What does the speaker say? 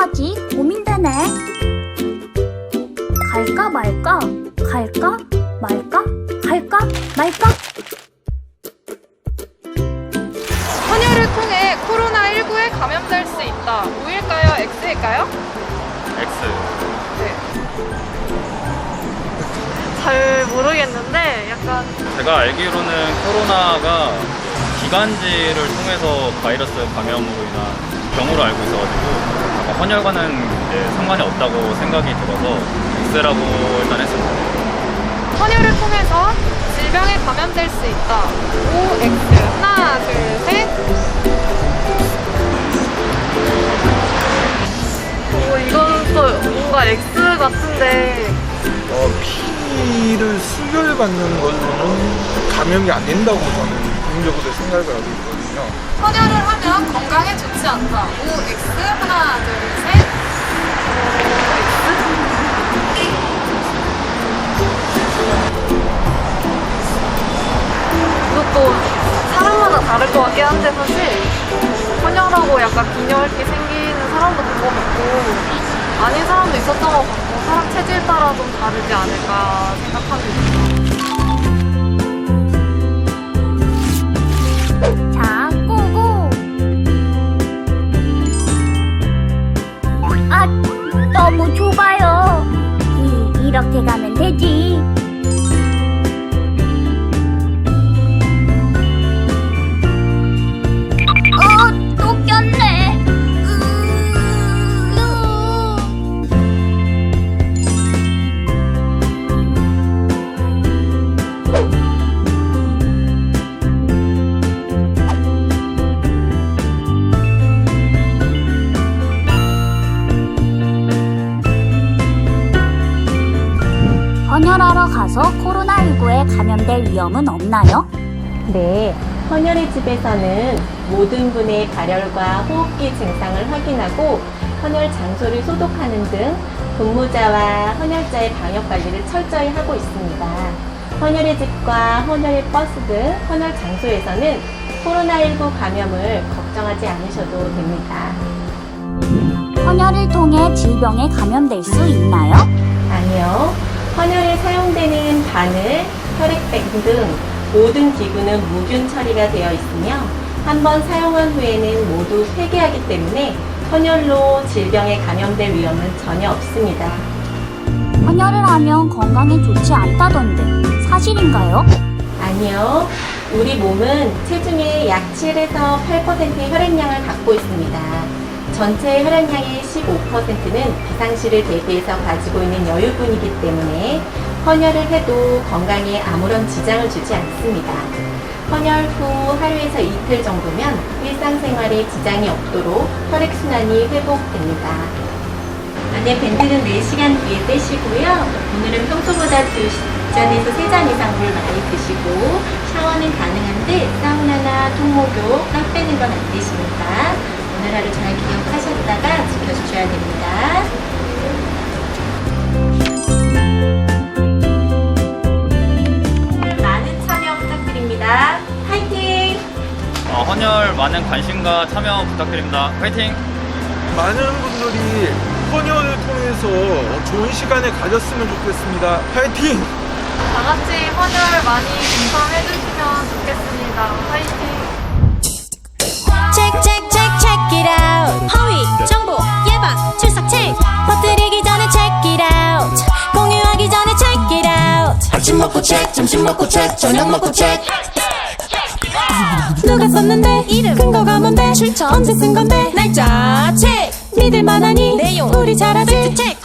가지 고민되네. 갈까 말까? 갈까 말까? 갈까 말까? 헌혈을 통해 코로나19에 감염될 수 있다. O일까요? X일까요? X. 네. 잘 모르겠는데 약간 제가 알기로는 코로나가 기관지를 통해서 바이러스 감염으로 인한 병으로 알고 있어가지고 헌혈과는 이제 상관이 없다고 생각이 들어서 X라고 일단 했습니다. 헌혈을 통해서 질병에 감염될 수 있다. O, X. 하나, 둘, 셋. 오, 이건 또 뭔가 X 같은데. 어, 피를 수혈받는 걸로는 감염이 안 된다고 저는 개인적으로 생각을 하고 있거든요. 헌혈을 하면 건강에 좋지 않다. O, X. 하나, 둘, 셋. 이것도 사람마다 다를 것 같긴 한데 사실 헌혈하고 약간 기녀혈기 생기는 사람도 본 것 같고 아닌 사람도 있었던 것 같고 사람 체질 따라 좀 다르지 않을까 생각합니다. 자, 헌혈하러 가서 코로나19에 감염될 위험은 없나요? 네, 헌혈의 집에서는 모든 분의 발열과 호흡기 증상을 확인하고 헌혈 장소를 소독하는 등 근무자와 헌혈자의 방역 관리를 철저히 하고 있습니다. 헌혈의 집과 헌혈의 버스 등 헌혈 장소에서는 코로나19 감염을 걱정하지 않으셔도 됩니다. 헌혈을 통해 질병에 감염될 수 있나요? 아니요. 헌혈에 사용되는 바늘, 혈액백 등 모든 기구는 무균 처리가 되어 있으며 한 번 사용한 후에는 모두 폐기하기 때문에 헌혈로 질병에 감염될 위험은 전혀 없습니다. 헌혈을 하면 건강에 좋지 않다던데 사실인가요? 아니요. 우리 몸은 체중의 약 7에서 8%의 혈액량을 갖고 있습니다. 전체 혈액량의 15%는 비상시를 대비해서 가지고 있는 여유분이기 때문에 헌혈을 해도 건강에 아무런 지장을 주지 않습니다. 헌혈 후 하루에서 이틀 정도면 일상생활에 지장이 없도록 혈액순환이 회복됩니다. 안에 밴드는 4시간 뒤에 떼시고요. 오늘은 평소보다 2잔에서 3잔 이상 물 많이 드시고 샤워는 가능한데 사우나나 통목욕, 땀 빼는 건 안 되십니다. 오늘 하루 잘 기억하셨다가 지켜주셔야 됩니다. 많은 참여 부탁드립니다. 화이팅! 어, 헌혈 많은 관심과 참여 부탁드립니다. 화이팅! 많은 분들이 헌혈을 통해서 좋은 시간을 가졌으면 좋겠습니다. 파이팅! 다 같이 헌혈 많이 공감해 주시면 좋겠습니다. 화이팅! Check check check check it out. 허위 정보 예방 출석 체크. 퍼뜨리기 전에 check it out. 공유하기 전에 check it out. 아침 먹고 책, 점심 먹고 책, 저녁 먹고 책. 누가 썼는데? 이름. 근거가 뭔데? 출처. 언제 쓴 건데? 날짜. 체크 믿을 만하니? 내용. 우리 잘 알지? 체크 허위 정보 대비 체크 check check